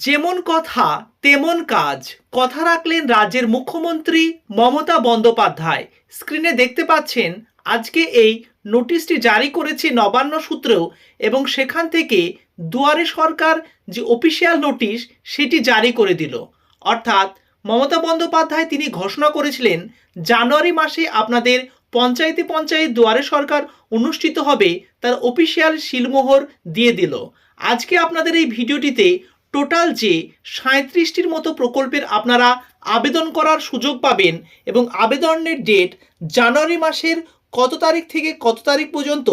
যেমন কথা, তেমন কাজ। কথা রাখলেন রাজ্যের মুখ্যমন্ত্রী মমতা বন্দ্যোপাধ্যায়। স্ক্রিনে দেখতে পাচ্ছেন, আজকে এই নোটিশটি জারি করেছে নবান্ন সূত্রেও এবং সেখান থেকে দুয়ারে সরকার যে অফিসিয়াল নোটিশ, সেটি জারি করে দিল। অর্থাৎ মমতা বন্দ্যোপাধ্যায় তিনি ঘোষণা করেছিলেন, জানুয়ারি মাসে আপনাদের পঞ্চায়েতে পঞ্চায়েত দুয়ারে সরকার অনুষ্ঠিত হবে, তার অফিসিয়াল শিলমোহর দিয়ে দিল। আজকে আপনাদের এই ভিডিওটিতে টোটাল যে সাঁত্রিশটির মতো প্রকল্পের আপনারা আবেদন করার সুযোগ পাবেন এবং আবেদনের ডেট জানুয়ারি মাসের কত তারিখ থেকে কত তারিখ পর্যন্ত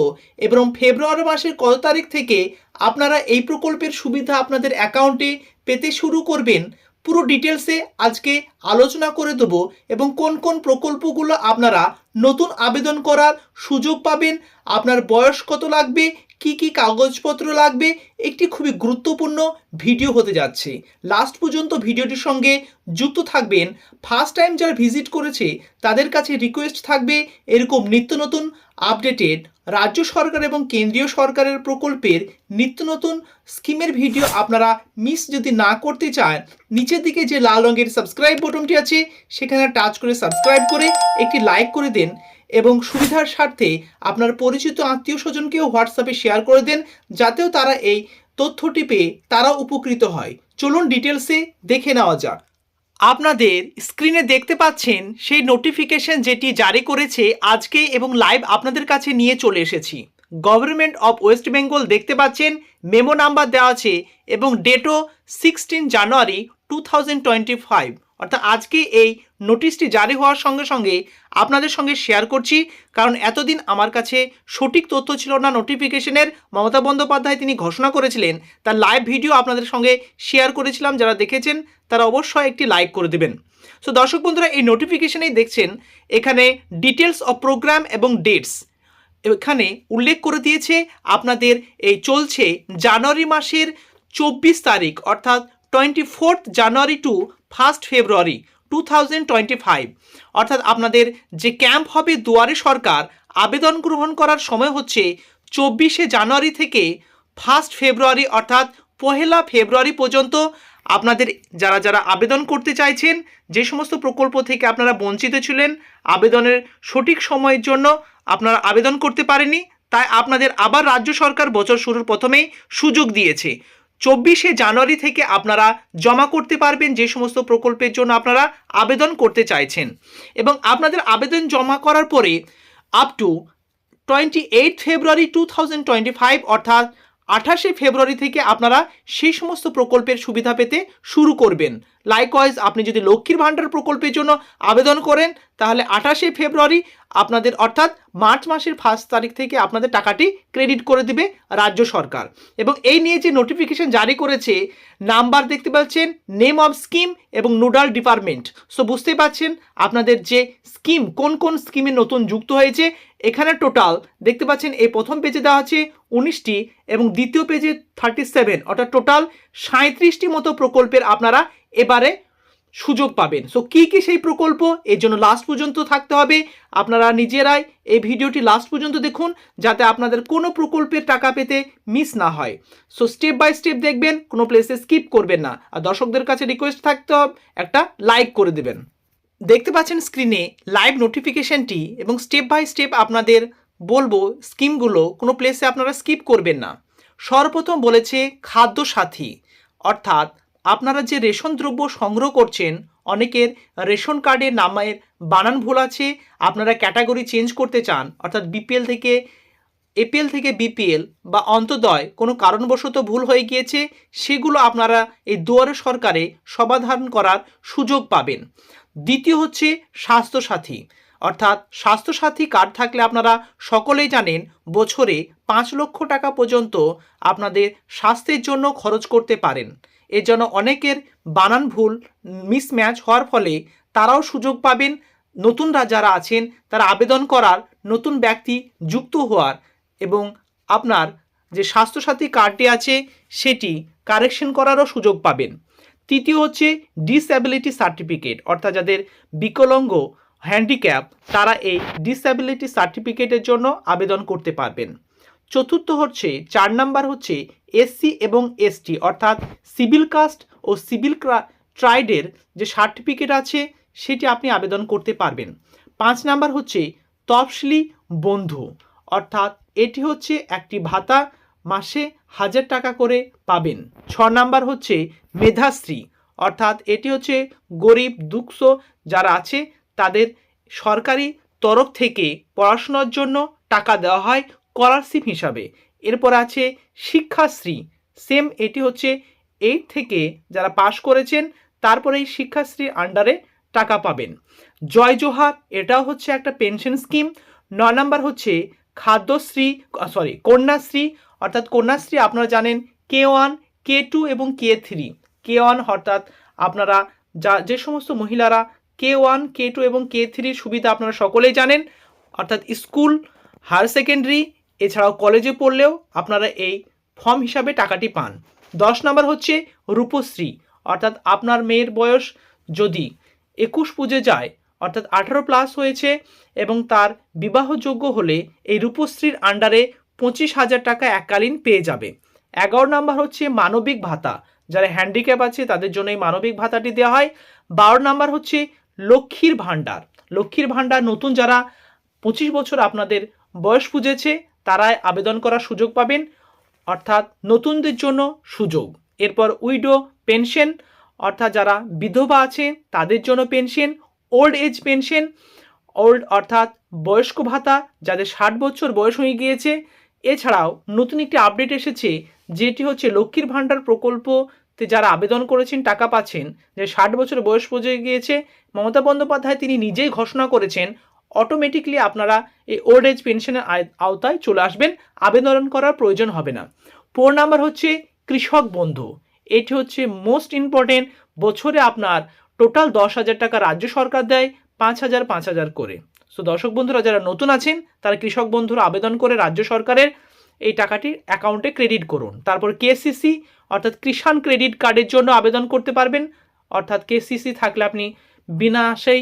এবং ফেব্রুয়ারি মাসের কত তারিখ থেকে আপনারা এই প্রকল্পের সুবিধা আপনাদের অ্যাকাউন্টে পেতে শুরু করবেন, পুরো ডিটেলসে আজকে আলোচনা করে দেবো এবং কোন কোন প্রকল্পগুলো আপনারা নতুন আবেদন করার সুযোগ পাবেন, আপনার বয়স কত লাগবে কি কি কাগজপত্র লাগবে একটি খুবই গুরুত্বপূর্ণ ভিডিও হতে যাচ্ছে। লাস্ট পর্যন্ত ভিডিওটির সঙ্গে যুক্ত থাকবেন। ফার্স্ট টাইম যারা ভিজিট করেছে, তাদের কাছে রিকোয়েস্ট থাকবে এরকম নিত্য নতুন আপডেটেড রাজ্য সরকার এবং কেন্দ্রীয় সরকারের প্রকল্পের নিত্য নতুন স্কিমের ভিডিও আপনারা মিস যদি না করতে চান, নিচের দিকে যে লাল রঙের সাবস্ক্রাইব বটনটি আছে, সেখানে টাচ করে সাবস্ক্রাইব করে একটি লাইক করে দেন। এবং সুবিধার স্বার্থে আপনার পরিচিত আত্মীয় স্বজনকেও হোয়াটসঅ্যাপে শেয়ার করে দেন, যাতেও তারা এই তথ্যটি পেয়ে তারা উপকৃত হয়। চলুন ডিটেলসে দেখে নেওয়া যাক। আপনাদের স্ক্রিনে দেখতে পাচ্ছেন সেই নোটিফিকেশন যেটি জারি করেছে আজকে এবং লাইভ আপনাদের কাছে নিয়ে চলে এসেছি। গভর্নমেন্ট অফ ওয়েস্ট বেঙ্গল দেখতে পাচ্ছেন, মেমো নাম্বার দেওয়া আছে এবং ডেটও sixteen January two thousand twenty five. অর্থাৎ আজকে এই নোটিশটি জারি হওয়ার সঙ্গে সঙ্গে আপনাদের সঙ্গে শেয়ার করছি। কারণ এতদিন আমার কাছে সঠিক তথ্য ছিল না নোটিফিকেশনের মমতা বন্দ্যোপাধ্যায় তিনি ঘোষণা করেছিলেন, তার লাইভ ভিডিও আপনাদের সঙ্গে শেয়ার করেছিলাম, যারা দেখেছেন, তারা অবশ্যই একটি লাইক করে দেবেন। সো দর্শক বন্ধুরা, এই নোটিফিকেশনেই দেখছেন, এখানে ডিটেলস অফ প্রোগ্রাম এবং ডেটস এখানে উল্লেখ করে দিয়েছে আপনাদের এই চলছে জানুয়ারি মাসের চব্বিশ তারিখ, অর্থাৎ twenty fourth January to first February to অর্থাৎ আপনাদের যে ক্যাম্প হবে দুয়ারে সরকার, আবেদন গ্রহণ করার সময় হচ্ছে চব্বিশে জানুয়ারি থেকে ফার্স্ট ফেব্রুয়ারি, অর্থাৎ পহেলা ফেব্রুয়ারি পর্যন্ত আপনাদের যারা যারা আবেদন করতে চাইছেন, যে সমস্ত প্রকল্প থেকে আপনারা বঞ্চিত ছিলেন, আবেদনের সঠিক সময়ের জন্য আপনারা আবেদন করতে পারেননি, তাই আপনাদের আবার রাজ্য সরকার বছর শুরুর প্রথমেই সুযোগ দিয়েছে। চব্বিশে জানুয়ারি থেকে আপনারা জমা করতে পারবেন যে সমস্ত প্রকল্পের জন্য আপনারা আবেদন করতে চাইছেন। এবং আপনাদের আবেদন জমা করার পরে up to twenty eight February two thousand twenty five অর্থাৎ আঠাশে ফেব্রুয়ারি থেকে আপনারা সেই সমস্ত প্রকল্পের সুবিধা পেতে শুরু করবেন। লাইকওয়াইজ আপনি যদি লক্ষ্মীর ভাণ্ডার প্রকল্পের জন্য আবেদন করেন, তাহলে আঠাশে ফেব্রুয়ারি আপনাদের অর্থাৎ মার্চ মাসের ফার্স্ট তারিখ থেকে আপনাদের টাকাটি ক্রেডিট করে দিবে রাজ্য সরকার। এবং এই নিয়ে যে নোটিফিকেশন জারি করেছে, নাম্বার দেখতে পাচ্ছেন নেম অফ স্কিম এবং নোডাল ডিপার্টমেন্ট সো বুঝতে পাচ্ছেন আপনাদের যে স্কিম কোন কোন স্কিমে নতুন যুক্ত হয়েছে এখানে টোটাল দেখতে পাচ্ছেন এই প্রথম পেজে দেওয়া আছে উনিশটি এবং দ্বিতীয় পেজে থার্টি সেভেন অর্থাৎ টোটাল সাঁত্রিশটি মতো প্রকল্পের আপনারা এবারে সুযোগ পাবেন। সো কী কী সেই প্রকল্প? এর জন্য লাস্ট পর্যন্ত থাকতে হবে। আপনারা নিজেরাই এই ভিডিওটি লাস্ট পর্যন্ত দেখুন, যাতে আপনাদের কোনো প্রকল্পের টাকা পেতে মিস না হয়। সো স্টেপ বাই স্টেপ দেখবেন, কোনো প্লেসে স্কিপ করবেন না। আর দর্শকদের কাছে রিকোয়েস্ট থাকতে হবে, একটা লাইক করে দেবেন। দেখতে পাচ্ছেন স্ক্রিনে লাইভ নোটিফিকেশনটি এবং স্টেপ বাই স্টেপ আপনাদের বলব স্কিমগুলো কোনো প্লেসে আপনারা স্কিপ করবেন না। সর্বপ্রথম বলেছে খাদ্য সাথী অর্থাৎ আপনারা যে রেশন দ্রব্য সংগ্রহ করছেন, অনেকের রেশন কার্ডের নামের বানান ভুল আছে, আপনারা ক্যাটাগরি চেঞ্জ করতে চান, অর্থাৎ বিপিএল থেকে এপিএল থেকে বিপিএল বা অন্তদয় কোনো কারণবশত ভুল হয়ে গিয়েছে, সেগুলো আপনারা এই দুয়ারে সরকারে সমাধান করার সুযোগ পাবেন। দ্বিতীয় হচ্ছে স্বাস্থ্যসাথী। অর্থাৎ স্বাস্থ্যসাথী কার্ড থাকলে আপনারা সকলেই জানেন বছরে পাঁচ লক্ষ টাকা পর্যন্ত আপনাদের স্বাস্থ্যের জন্য খরচ করতে পারেন। এর জন্য অনেকের বানান ভুল, মিসম্যাচ হওয়ার ফলে তারাও সুযোগ পাবেন। নতুনরা যারা আছেন, তারা আবেদন করার নতুন ব্যক্তি যুক্ত হওয়ার এবং আপনার যে স্বাস্থ্যসাথী কার্ডটি আছে, সেটি কারেকশন করারও সুযোগ পাবেন। তৃতীয় হচ্ছে ডিসঅ্যাবিলিটি সার্টিফিকেট অর্থাৎ যাদের বিকলাঙ্গ হ্যান্ডিক্যাপ তারা এই ডিসঅ্যাবিলিটি সার্টিফিকেটের জন্য আবেদন করতে পারবেন। চতুর্থ হচ্ছে, চার নাম্বার হচ্ছে এসসি এবং এসটি অর্থাৎ সিভিল কাস্ট ও সিভিল ট্রাইডের যে সার্টিফিকেট আছে, সেটি আপনি আবেদন করতে পারবেন। পাঁচ নাম্বার হচ্ছে তফসিলি বন্ধু, অর্থাৎ এটি হচ্ছে একটি ভাতা মাসে হাজার টাকা করে পাবেন। ছ নাম্বার হচ্ছে মেধাশ্রী। অর্থাৎ এটি হচ্ছে গরিব দুঃখ যারা আছে, তাদের সরকারি তরফ থেকে পড়াশোনার জন্য টাকা দেওয়া হয় স্কলারশিপ হিসাবে। এরপর আছে শিক্ষাশ্রী। সেম এটি হচ্ছে এইট থেকে যারা পাশ করেছেন তারপরে এই শিক্ষাশ্রীর আন্ডারে টাকা পাবেন। জয় জোহার, এটাও হচ্ছে একটা পেনশন স্কিম ন নাম্বার হচ্ছে খাদ্যশ্রী সরি কন্যাশ্রী। অর্থাৎ কন্যাশ্রী, আপনারা জানেন কে ওয়ান কে টু এবং কে থ্রি কে ওয়ান অর্থাৎ আপনারা যা, যে সমস্ত মহিলারা কে ওয়ান কে টু এবং কে থ্রির সুবিধা আপনারা সকলেই জানেন, অর্থাৎ স্কুল, হায়ার সেকেন্ডারি, এছাড়াও কলেজে পড়লেও আপনারা এই ফর্ম হিসাবে টাকাটি পান। দশ নম্বর হচ্ছে রূপশ্রী, অর্থাৎ আপনার মেয়ের বয়স যদি একুশ পুজে যায়, অর্থাৎ আঠারো প্লাস হয়েছে এবং তার বিবাহযোগ্য হলে এই রূপশ্রীর আন্ডারে পঁচিশ হাজার টাকা এককালীন পেয়ে যাবে। এগারো নম্বর হচ্ছে মানবিক ভাতা। যারা হ্যান্ডিক্যাপ আছে, তাদের জন্য এই মানবিক ভাতাটি দেওয়া হয়। বারো নম্বর হচ্ছে লক্ষ্মীর ভাণ্ডার। লক্ষ্মীর ভাণ্ডার নতুন যারা পঁচিশ বছর আপনাদের বয়স পুজেছে তারাই আবেদন করার সুযোগ পাবেন, অর্থাৎ নতুনদের জন্য সুযোগ। এরপর উইডো পেনশন, অর্থাৎ যারা বিধবা আছে, তাদের জন্য pension, old age pension, old অর্থাৎ বয়স্ক ভাতা, যাদের ষাট বছর বয়স হয়ে গিয়েছে এছাড়াও নতুন একটি আপডেট এসেছে, যেটি হচ্ছে লক্ষ্মীর ভাণ্ডার প্রকল্পতে যারা আবেদন করেছেন, টাকা পাচ্ছেন, যে ষাট বছর বয়স পৌঁছে গিয়েছে, মমতা বন্দ্যোপাধ্যায় তিনি নিজেই ঘোষণা করেছেন অটোমেটিকলি আপনারা এই ওল্ড এজ পেনশনের আওতায় চলে আসবেন, আবেদন করার প্রয়োজন হবে না। ফোর নাম্বার হচ্ছে কৃষক বন্ধু, এটি হচ্ছে মোস্ট ইম্পর্টেন্ট বছরে আপনার টোটাল দশ হাজার টাকা রাজ্য সরকার দেয়, পাঁচ হাজার পাঁচ হাজার করে। সো দর্শক বন্ধুরা, যারা নতুন আছেন, তারা কৃষক বন্ধুরা, আবেদন করে রাজ্য সরকারের এই টাকাটি অ্যাকাউন্টে ক্রেডিট করুন। তারপর কেসিসি অর্থাৎ কিষাণ ক্রেডিট কার্ডের জন্য আবেদন করতে পারবেন। অর্থাৎ কেসিসি থাকলে আপনি বিনা আশেই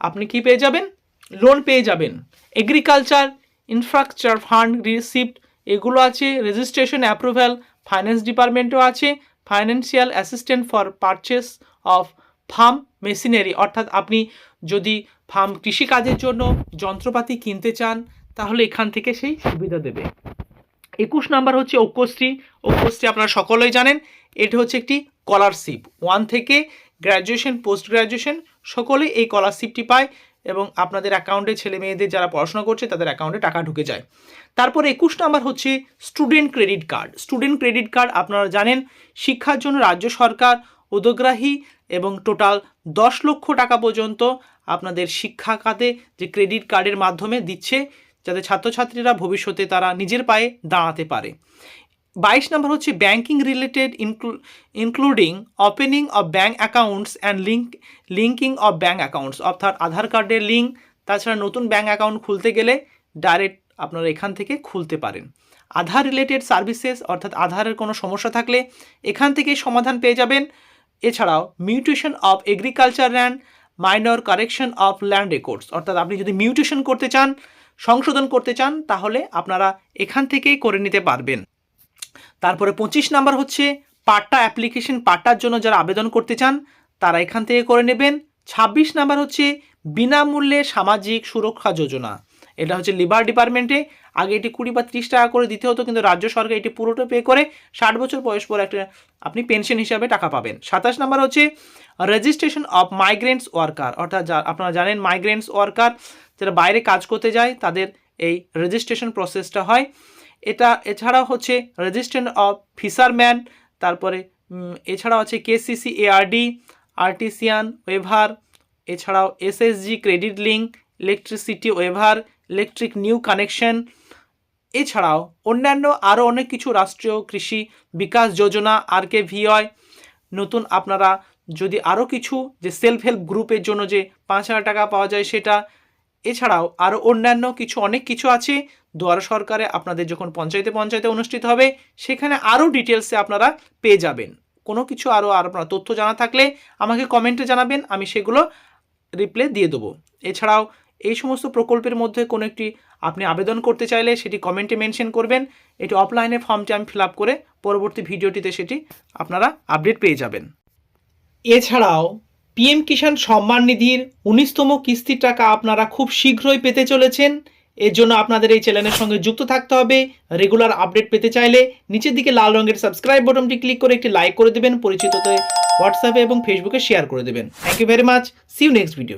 আপনি কি পেয়ে যাবেন? লোন পেয়ে যাবেন। এগ্রিকালচার ইনফ্রাস্ট্রাকচার ফান্ড রিসিপ্ট এগুলো আছে। রেজিস্ট্রেশন অ্যাপ্রুভ্যাল ফাইন্যান্স ডিপার্টমেন্টও আছে। Financial assistant for purchase of farm machinery, অর্থাৎ আপনি যদি ফার্ম কৃষিকাজের জন্য যন্ত্রপাতি কিনতে চান, তাহলে এখান থেকে সেই সুবিধা দেবে। একুশ নাম্বার হচ্ছে ঐক্যশ্রী ঐক্যশ্রী আপনারা সকলেই জানেন, এটি হচ্ছে একটি স্কলারশিপ। ওয়ান থেকে গ্র্যাজুয়েশন পোস্ট গ্র্যাজুয়েশন সকলেই এই স্কলারশিপটি পায় এবং আপনাদের অ্যাকাউন্টে ছেলে মেয়েদের যারা পড়াশোনা করছে, তাদের অ্যাকাউন্টে টাকা ঢুকে যায়। তারপর একুশ নাম্বার হচ্ছে student credit card. Student credit card আপনারা জানেন, শিক্ষার জন্য রাজ্য সরকার উদগ্রাহী এবং টোটাল দশ লক্ষ টাকা পর্যন্ত আপনাদের শিক্ষা খাতে যে ক্রেডিট কার্ডের মাধ্যমে দিচ্ছে, যাতে ছাত্রছাত্রীরা ভবিষ্যতে তারা নিজের পায়ে দাঁড়াতে পারে। বাইশ নম্বর হচ্ছে banking related including opening of bank accounts and link linking of bank accounts অর্থাৎ আধার কার্ডের লিঙ্ক তাছাড়া নতুন ব্যাঙ্ক অ্যাকাউন্ট খুলতে গেলে ডাইরেক্ট আপনারা এখান থেকে খুলতে পারেন। আধার রিলেটেড সার্ভিসেস অর্থাৎ আধারের কোনো সমস্যা থাকলে এখান থেকেই সমাধান পেয়ে যাবেন। এছাড়াও mutation of agriculture land, minor correction of land records. অর্থাৎ আপনি যদি মিউটেশন করতে চান, সংশোধন করতে চান, তাহলে আপনারা এখান থেকেই করে নিতে পারবেন। তারপরে পঁচিশ নাম্বার হচ্ছে পাট্টা অ্যাপ্লিকেশন, পাট্টার জন্য যারা আবেদন করতে চান, তারা এখান থেকে করে নেবেন। ছাব্বিশ নাম্বার হচ্ছে বিনামূল্যে সামাজিক সুরক্ষা যোজনা। এটা হচ্ছে লিভার ডিপার্টমেন্টে আগে এটি কুড়ি বা ত্রিশ টাকা করে দিতে হতো, কিন্তু রাজ্য সরকার এটি পুরোটা পে করে ষাট বছর বয়স পর একটা আপনি পেনশন হিসাবে টাকা পাবেন। সাতাশ নাম্বার হচ্ছে রেজিস্ট্রেশন অফ মাইগ্রেন্টস ওয়ার্কার অর্থাৎ আপনারা জানেন মাইগ্রেন্টস ওয়ার্কার যারা বাইরে কাজ করতে যায়, তাদের এই রেজিস্ট্রেশন প্রসেসটা হয়। এটা এছাড়াও হচ্ছে রেজিস্ট্রেশন অফ ফিশারম্যান তারপরে এছাড়াও আছে কেসিসি এআরডি আর্টিসিয়ান ওয়েভার এছাড়াও SSG credit link electricity waiver electric new connection এছাড়াও অন্যান্য আরও অনেক কিছু রাষ্ট্রীয় কৃষি বিকাশ যোজনা আর কে নতুন আপনারা যদি আরও কিছু যে সেলফ হেল্প গ্রুপের জন্য যে পাঁচ হাজার টাকা পাওয়া যায় সেটা, এছাড়াও আরও অন্যান্য কিছু অনেক কিছু আছে, দুয়ার সরকারে আপনাদের যখন পঞ্চায়েতে পঞ্চায়েতে অনুষ্ঠিত হবে, সেখানে আরও ডিটেলসে আপনারা পেয়ে যাবেন। কোনো কিছু আরও আর আপনার তথ্য জানা থাকলে আমাকে কমেন্টে জানাবেন, আমি সেগুলো রিপ্লাই দিয়ে দেবো। এছাড়াও এই সমস্ত প্রকল্পের মধ্যে কোনো একটি আপনি আবেদন করতে চাইলে সেটি কমেন্টে মেনশন করবেন। এটি অফলাইনে ফর্মটি আমি ফিল করে পরবর্তী ভিডিওটিতে সেটি আপনারা আপডেট পেয়ে যাবেন। এছাড়াও পিএম কিষাণ সম্মান নিধির উনিশতম কিস্তির টাকা আপনারা খুব শীঘ্রই পেতে চলেছেন। এর জন্য আপনাদের এই চ্যানেলের সঙ্গে যুক্ত থাকতে হবে। রেগুলার আপডেট পেতে চাইলে নিচের দিকে লাল রঙের সাবস্ক্রাইব বাটনটি ক্লিক করে একটি লাইক করে দেবেন পরিচিততে হোয়াটসঅ্যাপে এবং ফেসবুকে শেয়ার করে দেবেন। Thank you very much see you next video